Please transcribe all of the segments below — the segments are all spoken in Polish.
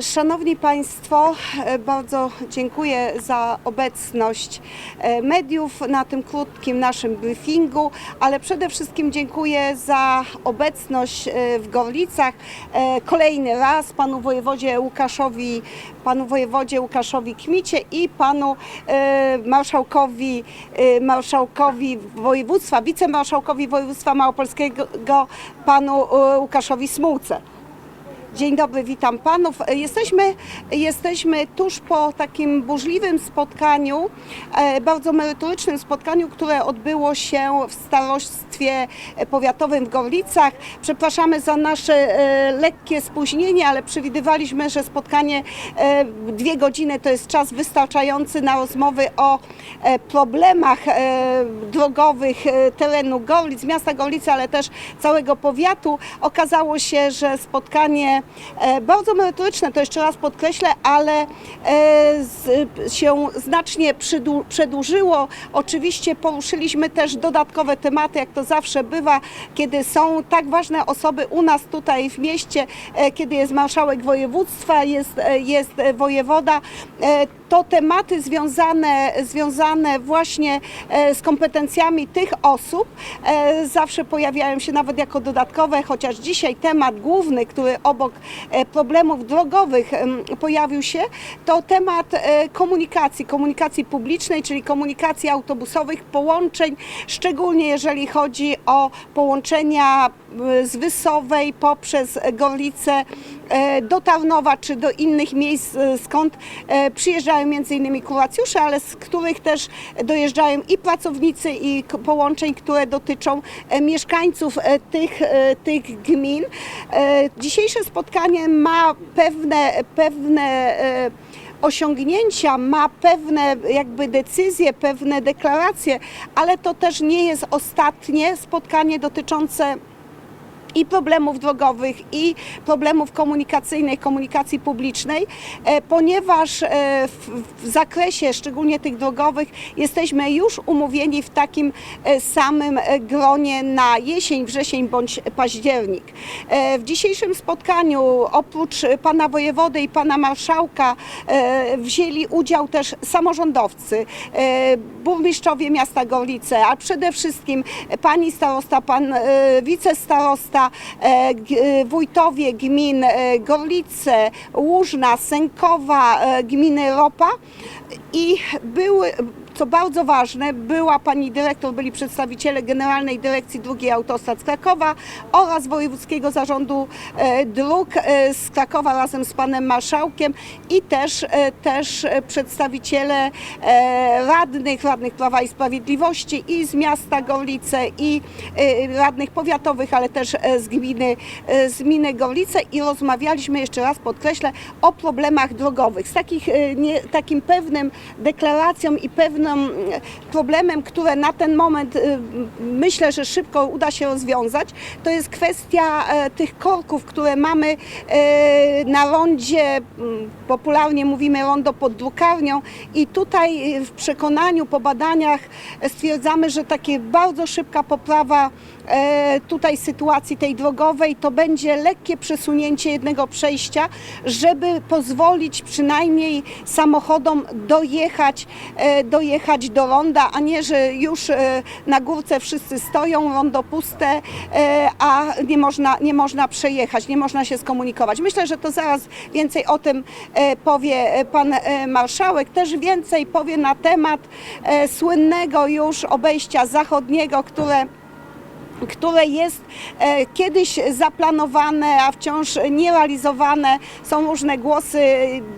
Szanowni Państwo, e, bardzo dziękuję za obecność e, mediów na tym krótkim naszym briefingu, ale przede wszystkim dziękuję za obecność e, w Gorlicach. Kolejny raz panu wojewodzie Łukaszowi, panu wojewodzie Łukaszowi Kmicie i panu marszałkowi, marszałkowi województwa, wicemarszałkowi województwa małopolskiego, panu Łukaszowi Smułce. Dzień dobry, witam panów. Jesteśmy, jesteśmy tuż po takim burzliwym spotkaniu, e, bardzo merytorycznym spotkaniu, które odbyło się w starostwie powiatowym w Gorlicach. Przepraszamy za nasze e, lekkie spóźnienie, ale przewidywaliśmy, że spotkanie e, dwie godziny to jest czas wystarczający na rozmowy o e, problemach e, drogowych e, terenu Gorlic, miasta Gorlice, ale też całego powiatu. Okazało się, że spotkanie e, bardzo merytoryczne, to jeszcze raz podkreślę, ale e, z, się znacznie przedłużyło. Oczywiście poruszyliśmy też dodatkowe tematy, jak to zawsze bywa, kiedy są tak ważne osoby u nas tutaj w mieście, e, kiedy jest marszałek województwa, jest, e, jest e, wojewoda. E, To tematy związane, związane właśnie e, z kompetencjami tych osób e, zawsze pojawiają się nawet jako dodatkowe, chociaż dzisiaj temat główny, który obok e, problemów drogowych pojawił się, to temat e, komunikacji, komunikacji publicznej, czyli komunikacji autobusowych, połączeń, szczególnie jeżeli chodzi o połączenia z Wysowej poprzez Gorlice do Tarnowa czy do innych miejsc, e, skąd e, przyjeżdżają innymi kuracjusze, ale z których też dojeżdżają i pracownicy i połączeń, które dotyczą e, mieszkańców e, tych, e, tych gmin. E, Dzisiejsze spotkanie ma pewne, pewne e, osiągnięcia, ma pewne jakby decyzje, pewne deklaracje, ale to też nie jest ostatnie spotkanie dotyczące i problemów drogowych, i problemów komunikacyjnych, komunikacji publicznej, e, ponieważ e, w, zakresie szczególnie tych drogowych jesteśmy już umówieni w takim e, samym gronie na jesień, wrzesień bądź październik. W dzisiejszym spotkaniu oprócz pana wojewody i pana marszałka wzięli udział też samorządowcy, burmistrzowie miasta Gorlice, a przede wszystkim pani starosta, pan wicestarosta, e, e, wójtowie gmin e, Gorlice, Łużna, Sękowa, gminy Ropa i były co bardzo ważne, była pani dyrektor, byli przedstawiciele Generalnej Dyrekcji Dróg i Autostrad z Krakowa oraz Wojewódzkiego Zarządu e, Dróg e, z Krakowa razem z panem marszałkiem i też, e, też przedstawiciele radnych, radnych Prawa i Sprawiedliwości i z miasta Gorlice i radnych powiatowych, ale też z gminy, z gminy Gorlice i rozmawialiśmy, jeszcze raz podkreślę, o problemach drogowych. Z takich, nie, takim pewnym deklaracją i pewnym mm, problemem, które na ten moment e, myślę, że szybko uda się rozwiązać, to jest kwestia e, tych korków, które mamy e, na rondzie, mm, popularnie mówimy rondo pod drukarnią i tutaj e, w przekonaniu, po badaniach e, stwierdzamy, że takie bardzo szybka poprawa tutaj sytuacji tej drogowej to będzie lekkie przesunięcie jednego przejścia, żeby pozwolić przynajmniej samochodom dojechać, e, dojechać do ronda, a nie, że już e, na górce wszyscy stoją, rondo puste, e, a nie można, nie można przejechać, nie można się skomunikować. Myślę, że to zaraz więcej o tym e, powie pan marszałek, też więcej powie na temat słynnego już obejścia zachodniego, które które jest e, kiedyś zaplanowane, a wciąż nierealizowane. Są różne głosy.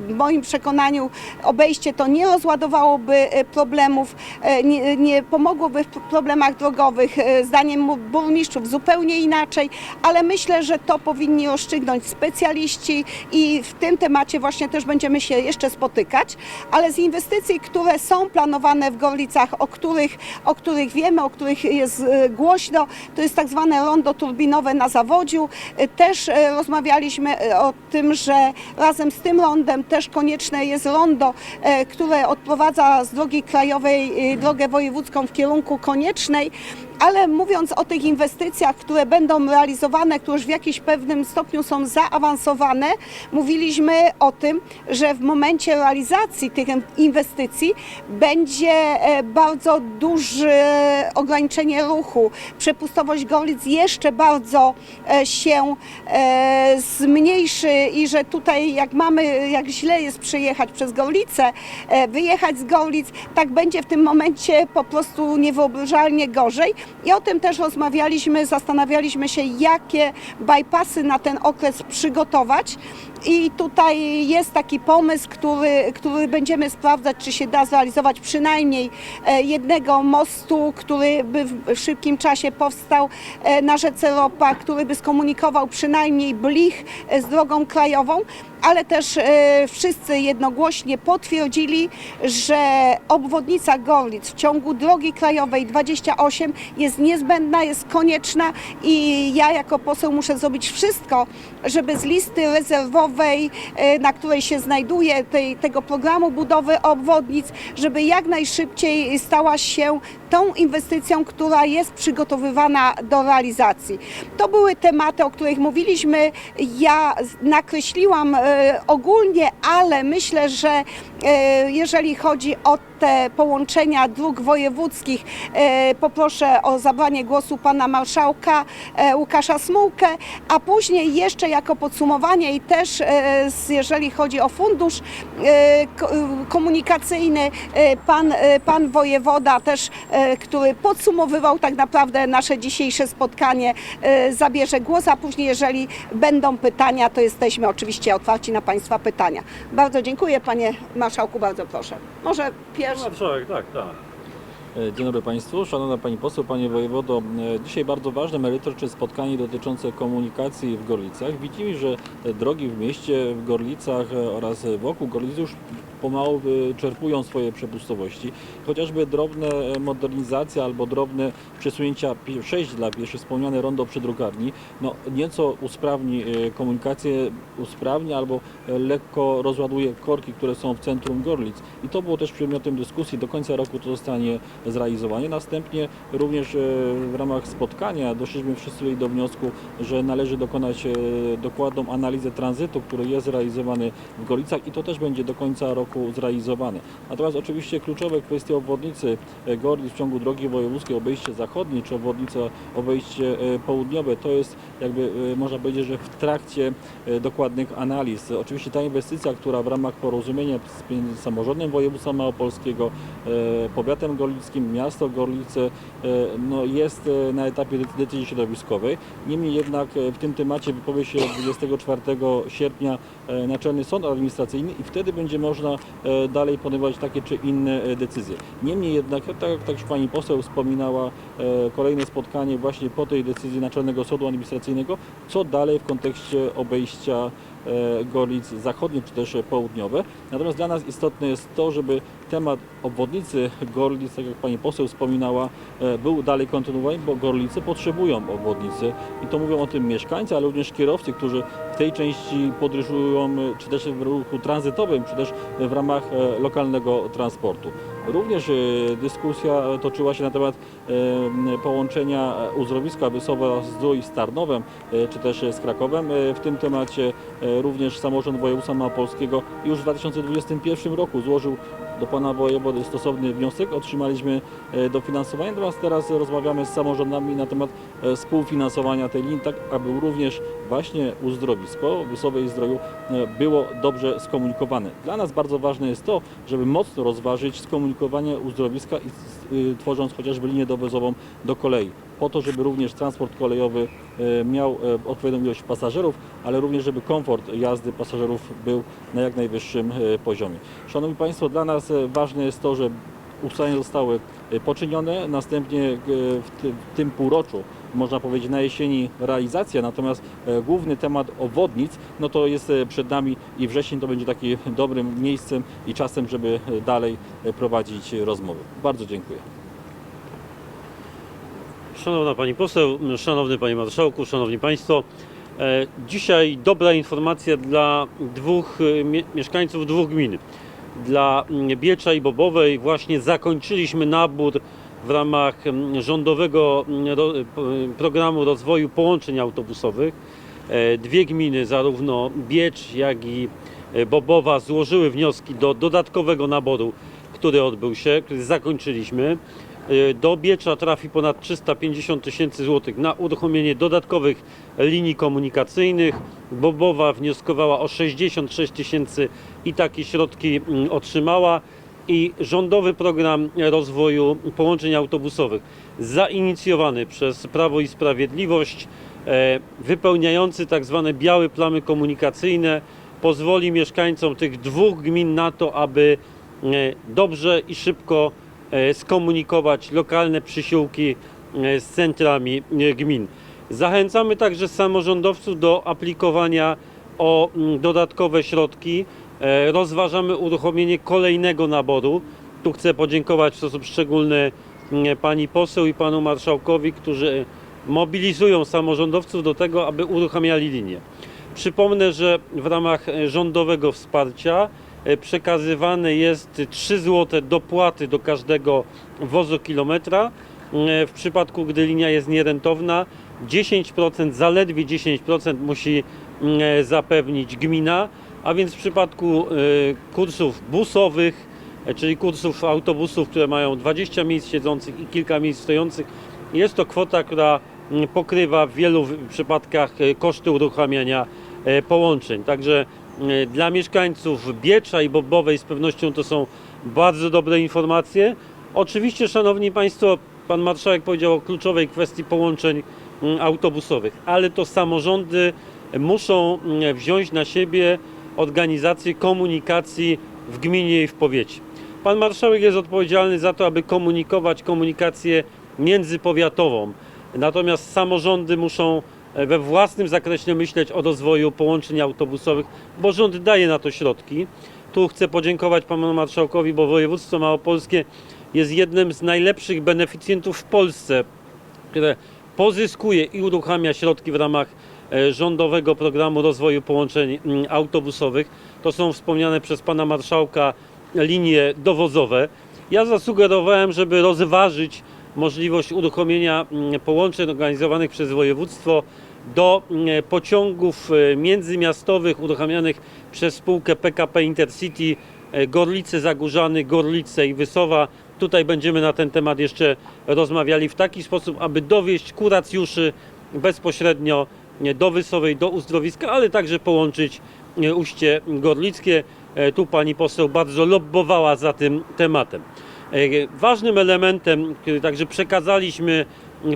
W moim przekonaniu obejście to nie rozładowałoby e, problemów, e, nie, nie pomogłoby w problemach drogowych. Zdaniem burmistrzów zupełnie inaczej, ale myślę, że to powinni rozstrzygnąć specjaliści i w tym temacie właśnie też będziemy się jeszcze spotykać. Ale z inwestycji, które są planowane w Gorlicach, o których, o których wiemy, o których jest głośno, to jest tak zwane rondo turbinowe na Zawodziu. E, Też e, rozmawialiśmy e, o tym, że razem z tym rondem też konieczne jest rondo, które odprowadza z drogi krajowej drogę wojewódzką w kierunku koniecznej Ale mówiąc o tych inwestycjach, które będą realizowane, które już w jakimś pewnym stopniu są zaawansowane, mówiliśmy o tym, że w momencie realizacji tych inwestycji będzie e, bardzo duże ograniczenie ruchu. Przepustowość Gorlic jeszcze bardzo e, się e, zmniejszy i że tutaj jak mamy, jak źle jest przejechać przez Gorlicę, e, wyjechać z Gorlic, tak będzie w tym momencie po prostu niewyobrażalnie gorzej. I o tym też rozmawialiśmy, zastanawialiśmy się, jakie bypassy na ten okres przygotować. I tutaj jest taki pomysł, który, który będziemy sprawdzać, czy się da zrealizować przynajmniej e, jednego mostu, który by w szybkim czasie powstał e, na rzece Ropa, który by skomunikował przynajmniej Blich e, z drogą krajową, ale też e, wszyscy jednogłośnie potwierdzili, że obwodnica Gorlic w ciągu drogi krajowej 28 jest niezbędna, jest konieczna i ja jako poseł muszę zrobić wszystko, żeby z listy rezerwowej, e, na której się znajduje tej, tego programu budowy obwodnic, żeby jak najszybciej stała się tą inwestycją, która jest przygotowywana do realizacji. To były tematy, o których mówiliśmy. Ja nakreśliłam e, ogólnie, ale myślę, że e, jeżeli chodzi o te połączenia dróg wojewódzkich, e, poproszę o zabranie głosu pana marszałka e, Łukasza Smułkę, a później jeszcze jako podsumowanie i też e, jeżeli chodzi o fundusz ko- komunikacyjny, pan, pan wojewoda też, który podsumowywał tak naprawdę nasze dzisiejsze spotkanie, zabierze głos, a później jeżeli będą pytania, to jesteśmy oczywiście otwarci na państwa pytania. Bardzo dziękuję panie marszałku, bardzo proszę. Może pierwszy. Marszałek, tak, tak. E, Dzień dobry Państwu, Szanowna Pani Poseł, Panie Wojewodo. E, Dzisiaj bardzo ważne, merytoryczne spotkanie dotyczące komunikacji w Gorlicach. Widzimy, że drogi w mieście, w Gorlicach e, oraz wokół Gorlic już pomału czerpują swoje przepustowości. Chociażby drobne modernizacja albo drobne przesunięcia pie- przejść dla pieszych, wspomniane rondo przy drukarni, no nieco usprawni komunikację, usprawni albo lekko rozładuje korki, które są w centrum Gorlic. I to było też przedmiotem dyskusji. Do końca roku to zostanie zrealizowanie. Następnie również e, w ramach spotkania doszliśmy wszyscy do wniosku, że należy dokonać e, dokładną analizę tranzytu, który jest realizowany w Golicach i to też będzie do końca roku zrealizowane. Natomiast oczywiście kluczowe kwestie obwodnicy e, Gorlic w ciągu drogi wojewódzkiej, obejście zachodnie czy obwodnica obejście południowe, to jest jakby można powiedzieć, że w trakcie dokładnych analiz. Oczywiście ta inwestycja, która w ramach porozumienia z samorządem województwa małopolskiego, powiatem gorlickim, miasto Gorlice e, no jest e, na etapie decy- decyzji środowiskowej. Niemniej jednak e, w tym temacie wypowie się 24 sierpnia Naczelny Sąd Administracyjny i wtedy będzie można dalej podejmować takie czy inne decyzje. Niemniej jednak, tak jak tak Pani poseł wspominała, kolejne spotkanie właśnie po tej decyzji Naczelnego Sądu Administracyjnego, co dalej w kontekście obejścia Gorlic zachodnie czy też południowe. Natomiast dla nas istotne jest to, żeby temat obwodnicy Gorlic, tak jak Pani poseł wspominała, e, był dalej kontynuowany, bo Gorlice potrzebują obwodnicy i to mówią o tym mieszkańcy, ale również kierowcy, którzy w tej części podróżują, e, czy też w ruchu tranzytowym, czy też w ramach e, lokalnego transportu. Również dyskusja toczyła się na temat połączenia uzdrowiska Wysowa Zdrój z Tarnowem, czy też z Krakowem. W tym temacie również samorząd województwa małopolskiego już w 2021 roku złożył do pana wojewody stosowny wniosek. Otrzymaliśmy e, dofinansowanie, natomiast teraz rozmawiamy z samorządami na temat e, współfinansowania tej linii, tak aby również właśnie uzdrowisko Wysowej Zdroju e, było dobrze skomunikowane. Dla nas bardzo ważne jest to, żeby mocno rozważyć skomunikowanie uzdrowiska i tworząc chociażby linię dowozową do kolei po to, żeby również transport kolejowy miał odpowiednią ilość pasażerów, ale również, żeby komfort jazdy pasażerów był na jak najwyższym poziomie. Szanowni Państwo, dla nas e, ważne jest to, że ustalenia zostały e, poczynione, następnie e, w ty- w tym półroczu można powiedzieć na jesieni realizacja, natomiast główny temat obwodnic, no to jest przed nami i wrzesień to będzie takim dobrym miejscem i czasem, żeby dalej prowadzić rozmowy. Bardzo dziękuję. Szanowna Pani Poseł, Szanowny Panie Marszałku, Szanowni Państwo. Dzisiaj dobra informacja dla dwóch mie- mieszkańców dwóch gmin. Dla mm, Biecza i Bobowej właśnie zakończyliśmy nabór w ramach mm, rządowego mm, programu rozwoju połączeń autobusowych. E, Dwie gminy, zarówno Biecz, jak i e, Bobowa, złożyły wnioski do dodatkowego naboru, który odbył się, który zakończyliśmy. E, Do Biecza trafi ponad 350 tysięcy złotych na uruchomienie dodatkowych linii komunikacyjnych. Bobowa wnioskowała o 66 tysięcy i takie środki mm, otrzymała. I rządowy program rozwoju połączeń autobusowych, zainicjowany przez Prawo i Sprawiedliwość, e, wypełniający tak zwane białe plamy komunikacyjne, pozwoli mieszkańcom tych dwóch gmin na to, aby e, dobrze i szybko skomunikować lokalne przysiłki e, z centrami e, gmin. Zachęcamy także samorządowców do aplikowania o mm, dodatkowe środki. E, Rozważamy uruchomienie kolejnego naboru. Tu chcę podziękować w sposób szczególny mm, pani poseł i panu marszałkowi, którzy mobilizują samorządowców do tego, aby uruchamiali linię. Przypomnę, że w ramach e, rządowego wsparcia e, przekazywane jest 3 zł dopłaty do każdego wozokilometra. E, W przypadku, gdy linia jest nierentowna, 10%, zaledwie 10% musi mm, e, zapewnić gmina, a więc w przypadku e, kursów busowych, e, czyli kursów autobusów, które mają 20 miejsc siedzących i kilka miejsc stojących, jest to kwota, która mm, pokrywa w wielu przypadkach e, koszty uruchamiania e, połączeń. Także e, dla mieszkańców Biecza i Bobowej z pewnością to są bardzo dobre informacje. Oczywiście, Szanowni Państwo, Pan Marszałek powiedział o kluczowej kwestii połączeń mm, autobusowych, ale to samorządy muszą mm, wziąć na siebie organizację komunikacji w gminie i w powiecie. Pan Marszałek jest odpowiedzialny za to, aby komunikować komunikację międzypowiatową. Natomiast samorządy muszą we własnym zakresie myśleć o rozwoju połączeń autobusowych, bo rząd daje na to środki. Tu chcę podziękować panu marszałkowi, bo województwo małopolskie jest jednym z najlepszych beneficjentów w Polsce, które pozyskuje i uruchamia środki w ramach e, rządowego programu rozwoju połączeń mm, autobusowych. To są wspomniane przez pana marszałka linie dowozowe. Ja zasugerowałem, żeby rozważyć możliwość uruchomienia mm, połączeń organizowanych przez województwo do mm, pociągów e, międzymiastowych uruchamianych przez spółkę PKP Intercity e, Gorlice Zagórzany, Gorlice i Wysowa. Tutaj będziemy na ten temat jeszcze rozmawiali w taki sposób, aby dowieść kuracjuszy bezpośrednio do Wysowej, do Uzdrowiska, ale także połączyć Uście Gorlickie. E, Tu pani poseł bardzo lobbowała za tym tematem. E, Ważnym elementem, który także przekazaliśmy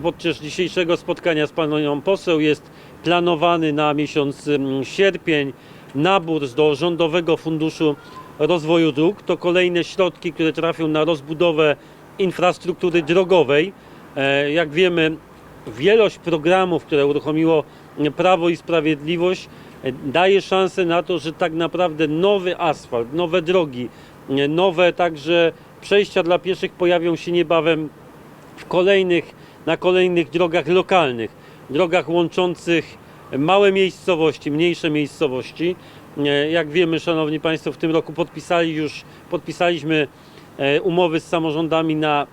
podczas dzisiejszego spotkania z panią poseł jest planowany na miesiąc mm, sierpień nabór do Rządowego Funduszu Rozwoju Dróg. To kolejne środki, które trafią na rozbudowę infrastruktury drogowej. E, Jak wiemy, wielość programów, które uruchomiło Prawo i Sprawiedliwość, e, daje szansę na to, że tak naprawdę nowy asfalt, nowe drogi, e, nowe także przejścia dla pieszych pojawią się niebawem w kolejnych, na kolejnych drogach lokalnych, drogach łączących małe miejscowości, mniejsze miejscowości. E, Jak wiemy, Szanowni Państwo, w tym roku podpisali już, podpisaliśmy e, umowy z samorządami na e,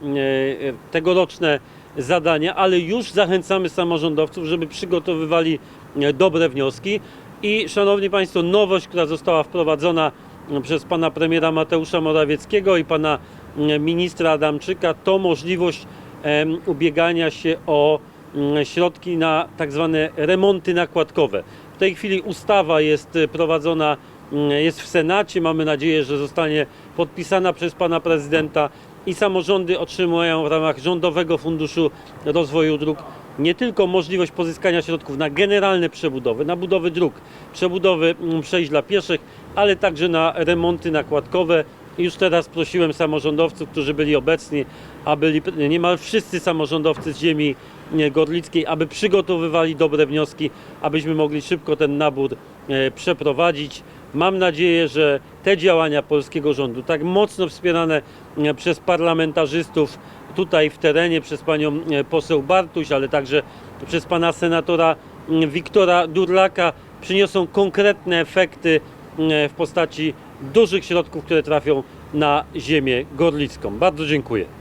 tegoroczne zadania, ale już zachęcamy samorządowców, żeby przygotowywali dobre wnioski. I Szanowni Państwo, nowość, która została wprowadzona przez pana premiera Mateusza Morawieckiego i pana ministra Adamczyka, to możliwość ubiegania się o mm, środki na tak zwane remonty nakładkowe. W tej chwili ustawa jest e, prowadzona, mm, jest w Senacie. Mamy nadzieję, że zostanie podpisana przez pana prezydenta i samorządy otrzymują w ramach Rządowego Funduszu Rozwoju Dróg nie tylko możliwość pozyskania środków na generalne przebudowy, na budowy dróg, przebudowy mm, przejść dla pieszych, ale także na remonty nakładkowe. Już teraz prosiłem samorządowców, którzy byli obecni, a byli niemal wszyscy samorządowcy z ziemi gorlickiej, aby przygotowywali dobre wnioski, abyśmy mogli szybko ten nabór e, przeprowadzić. Mam nadzieję, że te działania polskiego rządu, tak mocno wspierane e, przez parlamentarzystów tutaj w terenie, przez panią e, poseł Bartuś, ale także przez pana senatora Wiktora Durlaka, przyniosą konkretne efekty w postaci dużych środków, które trafią na ziemię gorlicką. Bardzo dziękuję.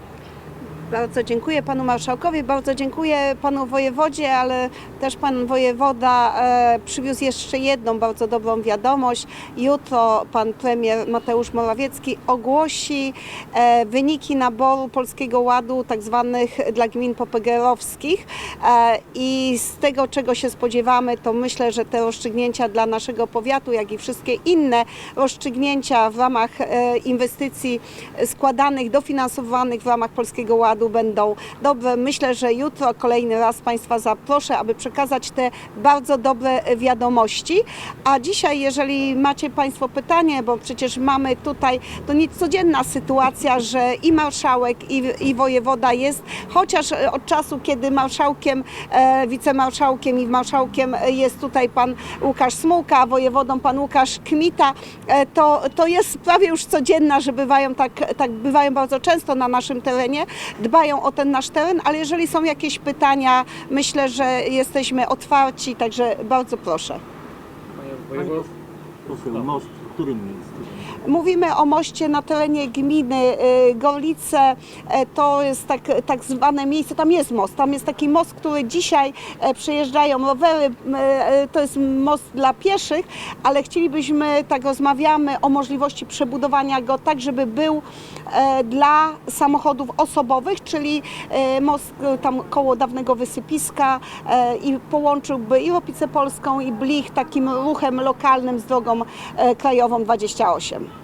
Bardzo dziękuję panu marszałkowi, bardzo dziękuję panu wojewodzie, ale też pan wojewoda e, przywiózł jeszcze jedną bardzo dobrą wiadomość. Jutro pan premier Mateusz Morawiecki ogłosi e, wyniki naboru Polskiego Ładu, tak zwanych dla gmin popegerowskich e, i z tego, czego się spodziewamy, to myślę, że te rozstrzygnięcia dla naszego powiatu, jak i wszystkie inne rozstrzygnięcia w ramach inwestycji składanych, dofinansowanych w ramach Polskiego Ładu będą dobre. Myślę, że jutro kolejny raz Państwa zaproszę, aby przekazać te bardzo dobre wiadomości. A dzisiaj, jeżeli macie Państwo pytanie, bo przecież mamy tutaj, to nic codzienna sytuacja, że i marszałek, i, i wojewoda jest, chociaż e, od czasu, kiedy marszałkiem, e, wicemarszałkiem i marszałkiem jest tutaj pan Łukasz Smułka, a wojewodą pan Łukasz Kmita, e, to, to jest prawie już codzienna, że bywają tak, tak bywają bardzo często na naszym terenie, dbają o ten nasz teren, ale jeżeli są jakieś pytania, myślę, że jesteśmy otwarci, także bardzo proszę. Panie wojewodo, Poseł, most w którym miejscu? Mówimy o moście na terenie gminy y, Gorlice. E, To jest tak, tak zwane miejsce, tam jest most. Tam jest taki most, który dzisiaj e, przejeżdżają rowery. E, To jest most dla pieszych, ale chcielibyśmy, tak rozmawiamy o możliwości przebudowania go tak, żeby był dla samochodów osobowych, czyli most tam koło dawnego wysypiska i połączyłby i Ropicę Polską i Blich takim ruchem lokalnym z drogą krajową 28.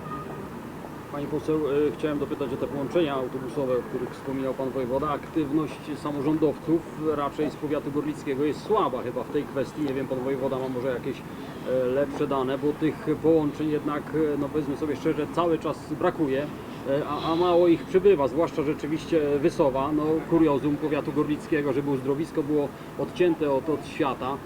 Pani poseł, e, chciałem dopytać o te połączenia autobusowe, o których wspominał Pan Wojewoda. Aktywność samorządowców raczej z powiatu gorlickiego jest słaba chyba w tej kwestii. Nie wiem, Pan Wojewoda ma może jakieś e, lepsze dane, bo tych połączeń jednak, e, no powiedzmy sobie szczerze, cały czas brakuje. A, a mało ich przybywa, zwłaszcza rzeczywiście Wysowa, no kuriozum powiatu gorlickiego, żeby uzdrowisko było odcięte od, od świata,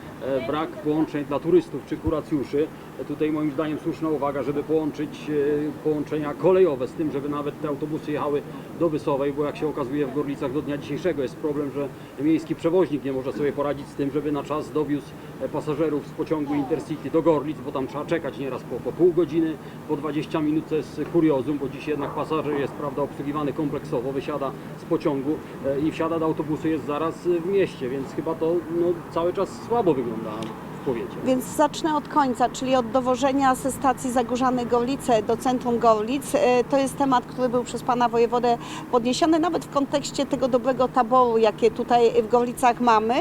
brak połączeń dla turystów czy kuracjuszy. Tutaj moim zdaniem słuszna uwaga, żeby połączyć e, połączenia kolejowe z tym, żeby nawet te autobusy jechały do Wysowej, bo jak się okazuje w Gorlicach do dnia dzisiejszego jest problem, że miejski przewoźnik nie może sobie poradzić z tym, żeby na czas dowiózł e, pasażerów z pociągu Intercity do Gorlic, bo tam trzeba czekać nieraz po, po pół godziny, po 20 minut, to jest kuriozum, bo dziś jednak pasażer jest prawda, obsługiwany kompleksowo, wysiada z pociągu e, i wsiada do autobusu, jest zaraz w mieście, więc chyba to no, cały czas słabo wygląda Więc zacznę od końca, czyli od dowożenia ze stacji Zagórzane Gorlice do centrum Gorlic. E, To jest temat, który był przez pana wojewodę podniesiony, nawet w kontekście tego dobrego taboru, jakie tutaj w Gorlicach mamy,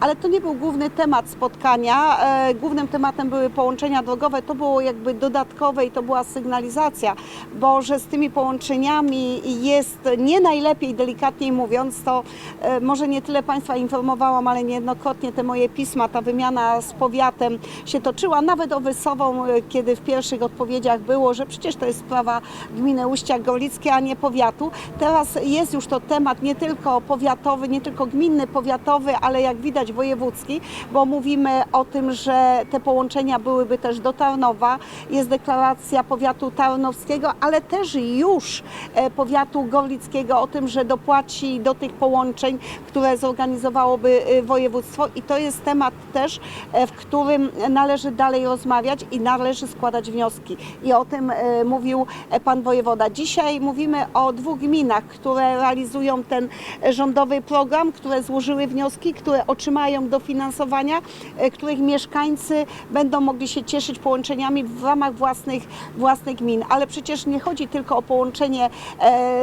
ale to nie był główny temat spotkania. E, Głównym tematem były połączenia drogowe, to było jakby dodatkowe i to była sygnalizacja, bo że z tymi połączeniami jest nie najlepiej, delikatniej mówiąc, to e, może nie tyle Państwa informowałam, ale niejednokrotnie te moje pisma, ta wymiana z powiatem się toczyła, nawet o Wysową, e, kiedy w pierwszych odpowiedziach było, że przecież to jest sprawa gminy Uścia Gorlickie, a nie powiatu. Teraz jest już to temat nie tylko powiatowy, nie tylko gminny, powiatowy, ale jak widać wojewódzki, bo mówimy o tym, że te połączenia byłyby też do Tarnowa. Jest deklaracja powiatu tarnowskiego, ale też już e, powiatu gorlickiego o tym, że dopłaci do tych połączeń, które zorganizowałoby e, województwo i to jest temat też, w którym należy dalej rozmawiać i należy składać wnioski. I o tym e, mówił e, pan wojewoda. Dzisiaj mówimy o dwóch gminach, które realizują ten rządowy program, które złożyły wnioski, które otrzymają dofinansowania, e, których mieszkańcy będą mogli się cieszyć połączeniami w ramach własnych, własnych gmin. Ale przecież nie chodzi tylko o połączenie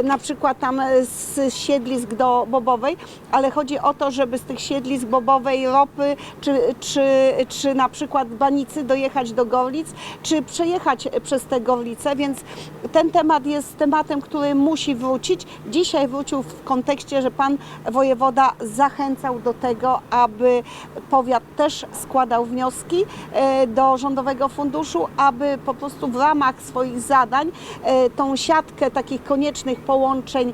na przykład tam z siedlisk do Bobowej, ale chodzi o to, żeby z tych siedlisk Bobowej, Ropy, czy, czy, czy na przykład Banicy dojechać do Gorlic, czy przejechać przez te Gorlice, więc ten temat jest tematem, który musi wrócić. Dzisiaj wrócił w kontekście, że pan wojewoda zachęcał do tego, aby powiat też składał wnioski e, do Rządowego Funduszu, aby po prostu w ramach swoich zadań e, tą siatkę takich koniecznych połączeń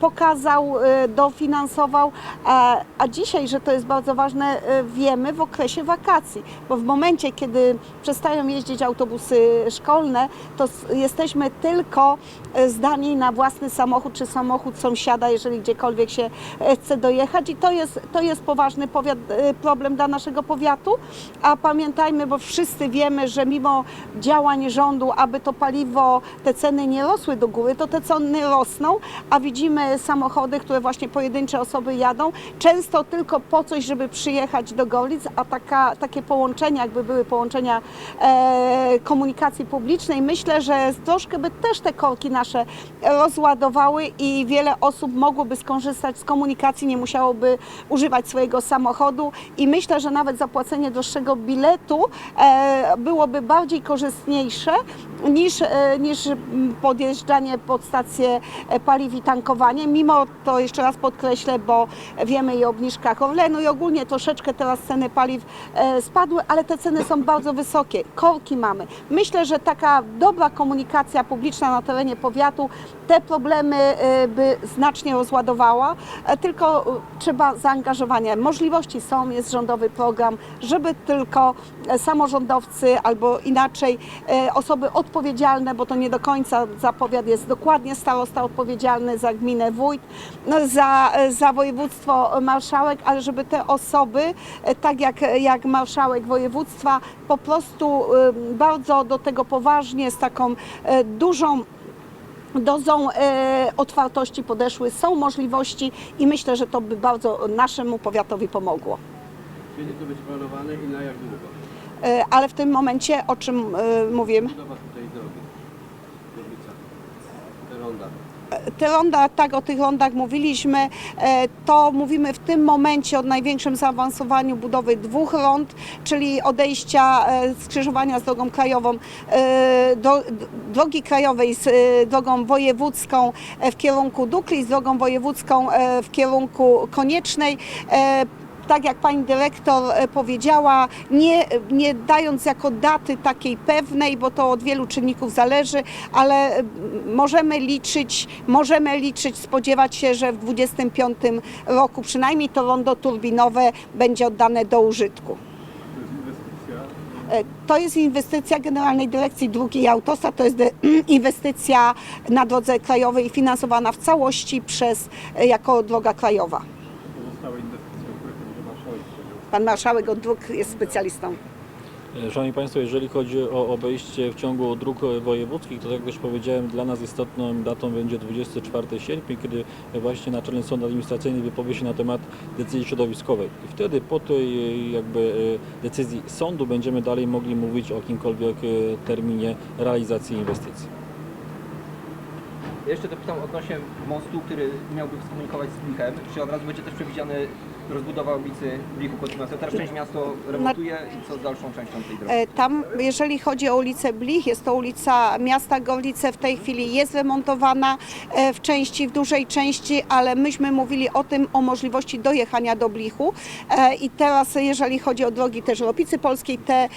pokazał, e, dofinansował, a, a dzisiaj, że to jest bardzo ważne, e, wiemy w okresie wakacji, bo w momencie, kiedy przestają jeździć autobusy szkolne, to jesteśmy tylko e, zdani na własny samochód czy samochód sąsiada, jeżeli gdziekolwiek się e, chce dojechać. I to jest, to jest poważny powiat, e, problem dla naszego powiatu, a pamiętajmy, bo wszyscy wiemy, że mimo działań rządu, aby to paliwo, te ceny nie rosły do góry, to te ceny rosną, a widzimy samochody, które właśnie pojedyncze osoby jadą, często tylko po coś, żeby przyjechać do Gorlic, a taka, takie połączenia, jakby były połączenia e, komunikacji publicznej, myślę, że troszkę by też te korki nasze rozładowały i wiele osób mogłoby skorzystać z komunikacji, nie musiałoby używać swojego samochodu i myślę, że nawet zapłacenie droższego biletu e, byłoby bardziej korzystniejsze niż, e, niż podjeżdżanie pod stację e, paliw i tankowanie. Mimo to jeszcze raz podkreślę, bo wiemy i o obniżkach Orlenu i ogólnie troszeczkę teraz ceny paliw spadły, ale te ceny są bardzo wysokie. Korki mamy. Myślę, że taka dobra komunikacja publiczna na terenie powiatu te problemy e, by znacznie rozładowała, e, tylko e, trzeba zaangażowania. Możliwości są, jest rządowy program, żeby tylko samorządowcy albo inaczej osoby odpowiedzialne, bo to nie do końca zapowiad jest dokładnie starosta odpowiedzialny za gminę wójt, no, za, za województwo marszałek, ale żeby te osoby, tak jak, jak marszałek województwa, po prostu bardzo do tego poważnie, z taką dużą dozą e, otwartości podeszły, są możliwości i myślę, że to by bardzo naszemu powiatowi pomogło. Kiedy to być planowane i na jak długo? E, ale w tym momencie, o czym e, mówimy, Budowa tutaj drogi. Gorlica. Te ronda. Te ronda, tak o tych rondach mówiliśmy, e, to mówimy w tym momencie o największym zaawansowaniu budowy dwóch rond, czyli odejścia e, skrzyżowania z drogą krajową, e, drogi krajowej z drogą wojewódzką w kierunku Dukli, z drogą wojewódzką w kierunku Koniecznej. E, tak jak pani dyrektor e, powiedziała, nie, nie dając jako daty takiej pewnej, bo to od wielu czynników zależy, ale e, możemy liczyć, możemy liczyć, spodziewać się, że w 25 roku przynajmniej to rondo turbinowe będzie oddane do użytku. E, To jest inwestycja Generalnej Dyrekcji Dróg i Autostrad, to jest de- inwestycja na drodze krajowej finansowana w całości przez, e, jako droga krajowa. Pozostałe inwestycje, o których będzie marszałek Pan marszałek od dróg jest specjalistą. E, Szanowni Państwo, jeżeli chodzi o obejście w ciągu dróg wojewódzkich, to tak jak już powiedziałem, dla nas istotną datą będzie 24 sierpnia, kiedy właśnie Naczelny Sąd Administracyjny wypowie się na temat decyzji środowiskowej. I wtedy po tej e, jakby e, decyzji sądu będziemy dalej mogli mówić o jakimkolwiek terminie realizacji inwestycji. Ja Jeszcze dopytam odnośnie mostu, który miałby skomunikować z Blichem. Czy od razu będzie też przewidziany rozbudowa ulicy Blichu Kontynuacja? Teraz część miasto remontuje i co z dalszą częścią tej drogi? E, Tam, jeżeli chodzi o ulicę Blich, jest to ulica miasta Gorlice, w tej chwili jest remontowana e, w części, w dużej części, ale myśmy mówili o tym, o możliwości dojechania do Blichu E, i teraz, jeżeli chodzi o drogi też Ropicy Polskiej, te,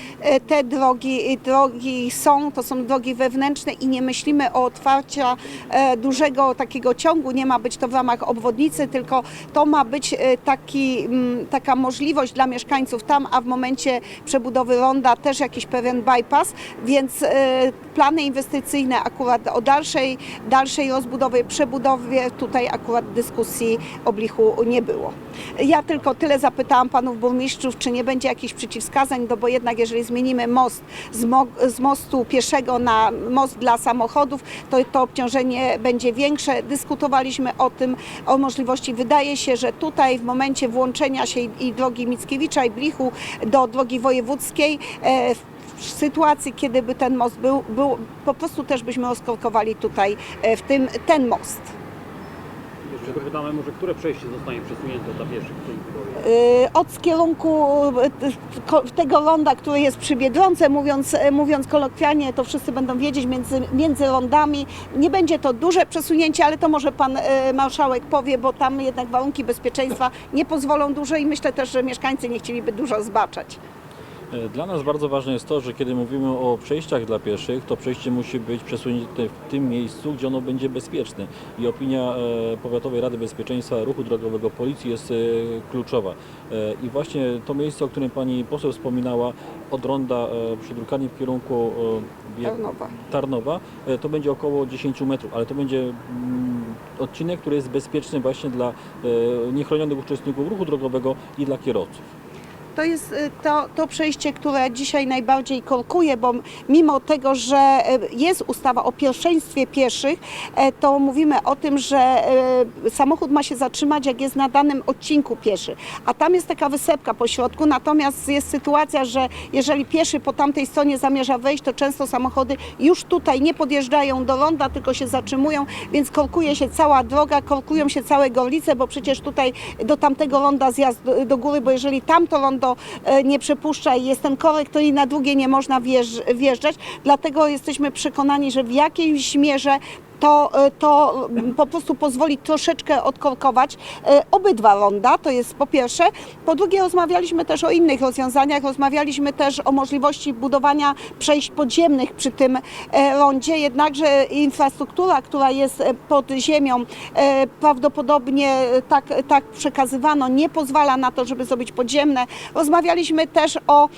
te drogi, drogi są, to są drogi wewnętrzne i nie myślimy o otwarciu e, dużego takiego ciągu, nie ma być to w ramach obwodnicy, tylko to ma być e, taki, mm, taka możliwość dla mieszkańców tam, a w momencie przebudowy ronda też jakiś pewien bypass, więc e, plany inwestycyjne akurat o dalszej, dalszej rozbudowie, przebudowie, tutaj akurat dyskusji o Blichu nie było. Ja tylko tyle zapytałam panów burmistrzów, czy nie będzie jakichś przeciwwskazań, no bo jednak jeżeli zmienimy most z, mo z mostu pieszego na most dla samochodów, to to obciążenie będzie większe. Dyskutowaliśmy o tym, o możliwości. Wydaje się, że tutaj w momencie włączenia się i, drogi Mickiewicza i Blichu do drogi wojewódzkiej, e, w sytuacji, kiedy by ten most był, był po prostu też byśmy rozkorkowali tutaj e, w tym ten most. Jeszcze dopytamy może, które przejście zostanie przesunięte dla pieszych w Y, od kierunku y, tego ronda, który jest przy Biedronce, mówiąc, y, mówiąc kolokwialnie, to wszyscy będą wiedzieć między, między rondami. Nie będzie to duże przesunięcie, ale to może pan marszałek powie, bo tam jednak warunki bezpieczeństwa nie pozwolą dużo i myślę też, że mieszkańcy nie chcieliby dużo zbaczać. E, Dla nas bardzo ważne jest to, że kiedy mówimy o przejściach dla pieszych, to przejście musi być przesunięte w tym miejscu, gdzie ono będzie bezpieczne. I opinia e, Powiatowej Rady Bezpieczeństwa Ruchu Drogowego Policji jest e, kluczowa. I właśnie to miejsce, o którym pani poseł wspominała, od ronda przy drukarni w kierunku Tarnowa. Tarnowa, to będzie około 10 metrów, ale to będzie mm, odcinek, który jest bezpieczny właśnie dla niechronionych uczestników ruchu drogowego i dla kierowców. To jest y, to, to przejście, które dzisiaj najbardziej korkuje, bo mimo tego, że y, jest ustawa o pierwszeństwie pieszych, e, to mówimy o tym, że y, samochód ma się zatrzymać, jak jest na danym odcinku pieszy. A tam jest taka wysepka po środku, natomiast jest sytuacja, że jeżeli pieszy po tamtej stronie zamierza wejść, to często samochody już tutaj nie podjeżdżają do ronda, tylko się zatrzymują, więc korkuje się cała droga, korkują się całe gorlice, bo przecież tutaj do tamtego ronda zjazd do góry, bo jeżeli tamto rondo e, nie przepuszcza i jest ten korek, to i na drugie nie można wjeżdż- wjeżdżać. Dlatego jesteśmy przekonani, że w jakiejś mierze to, e, to mm, po prostu pozwoli troszeczkę odkorkować e, obydwa ronda, to jest po pierwsze. Po drugie rozmawialiśmy też o innych rozwiązaniach, rozmawialiśmy też o możliwości budowania przejść podziemnych przy tym e, rondzie, jednakże infrastruktura, która jest pod ziemią, prawdopodobnie tak, tak przekazywano, nie pozwala na to, żeby zrobić podziemne. Rozmawialiśmy też o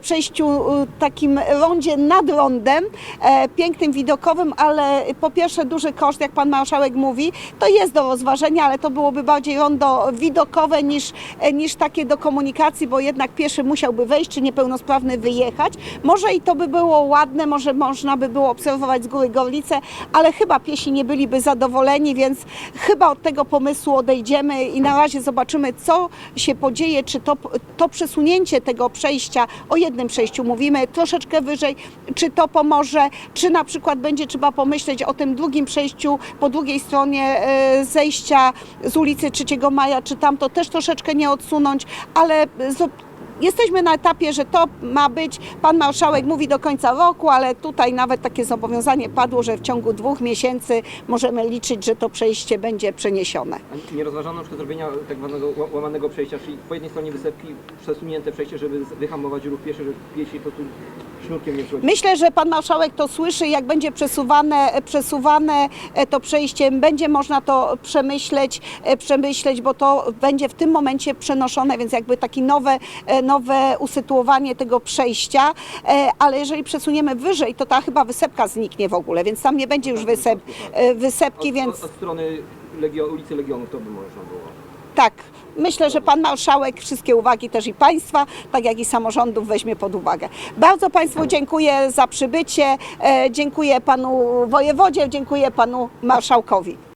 przejściu e, takim rondzie nad rondem, e, pięknym, widokowym, ale po pierwsze duży koszt, jak pan marszałek mówi, to jest do rozważenia, ale to byłoby bardziej rondo widokowe niż, e, niż takie do komunikacji, bo jednak pieszy musiałby wejść, czy niepełnosprawny wyjechać. Może i to by było ładne, może można by było obserwować z góry Gorlice, ale chyba piesi nie byliby zadowoleni, więc chyba od tego pomysłu odejdziemy i na razie zobaczymy, co się podzieje, czy to, to przesunięcie tego przejścia, o jednym przejściu mówimy, troszeczkę wyżej, czy to pomoże, czy na przykład będzie trzeba pomyśleć o tym drugim przejściu po drugiej stronie e, zejścia z ulicy 3 Maja, czy tam to też troszeczkę nie odsunąć, ale Jesteśmy na etapie, że to ma być, pan marszałek mówi do końca roku, ale tutaj nawet takie zobowiązanie padło, że w ciągu dwóch miesięcy możemy liczyć, że to przejście będzie przeniesione. A nie rozważano na zrobienia tak zwanego ła- łamanego przejścia, czyli po jednej stronie wysepki przesunięte przejście, żeby wyhamować ruch pieszy, żeby piesi po prostu sznurkiem nie przychodzili. Myślę, że pan marszałek to słyszy, jak będzie przesuwane, przesuwane e, to przejście, będzie można to przemyśleć, e, przemyśleć, bo to będzie w tym momencie przenoszone, więc jakby takie nowe, e, nowe usytuowanie tego przejścia, e, ale jeżeli przesuniemy wyżej, to ta chyba wysepka zniknie w ogóle, więc tam nie będzie już wysep, e, wysepki, Od, więc od, od strony Legio, ulicy Legionów to by można było. tak. Myślę, że pan marszałek wszystkie uwagi też i państwa, tak jak i samorządów weźmie pod uwagę. Bardzo państwu dziękuję za przybycie, e, dziękuję panu wojewodzie, dziękuję panu marszałkowi.